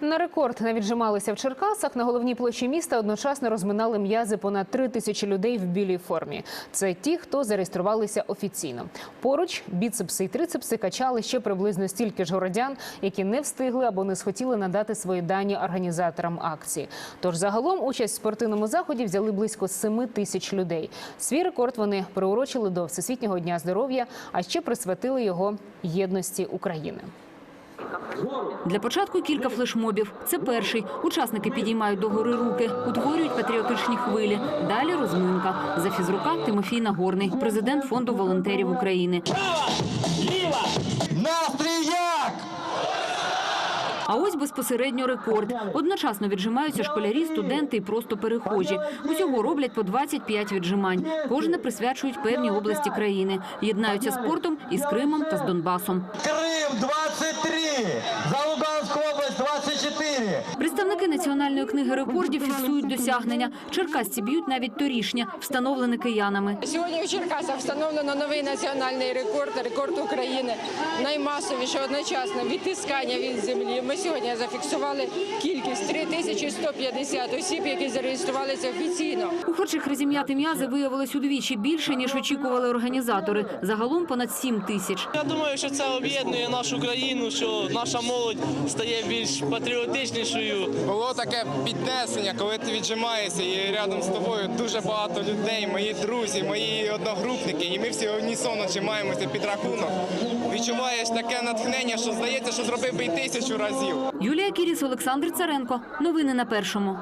На рекорд не віджималися в Черкасах. На головній площі міста одночасно розминали м'язи понад три тисячі людей в білій формі. Це ті, хто зареєструвалися офіційно. Поруч біцепси і трицепси качали ще приблизно стільки ж городян, які не встигли або не схотіли надати свої дані організаторам акції. Тож загалом участь в спортивному заході взяли близько 7 тисяч людей. Свій рекорд вони приурочили до Всесвітнього дня здоров'я, а ще присвятили його єдності України. Для початку кілька флешмобів. Це перший. Учасники підіймають догори руки, утворюють патріотичні хвилі. Далі розминка. За фізрука Тимофій Нагорний, президент фонду волонтерів України. А ось безпосередньо рекорд. Одночасно віджимаються школярі, студенти і просто перехожі. Усього роблять по 25 віджимань. Кожне присвячують певній області країни. Єднаються спортом із Кримом та з Донбасом. Крим 23, за Луганську область 24. Представники національної книги рекордів фіксують досягнення. Черкасці б'ють навіть торішнє, встановлене киянами. Сьогодні в Черкасах встановлено новий національний рекорд, рекорд України. Наймасовіше одночасно відтискання від землі. Ми сьогодні зафіксували кількість 3150 осіб, які зареєструвалися офіційно. Охочих розім'яти м'язи виявилось удвічі більше, ніж очікували організатори. Загалом понад 7 тисяч. Я думаю, що це об'єднує нашу країну, що наша молодь стає більш патріотичнішою. Було таке піднесення, коли ти віджимаєшся і рядом з тобою дуже багато людей, мої друзі, мої одногрупники, і ми всі унісон чимаємося під рахунок. Відчуваєш таке натхнення, що здається, що зробив би й тисячу разів. Юлія Кіріс, Олександр Царенко. Новини на першому.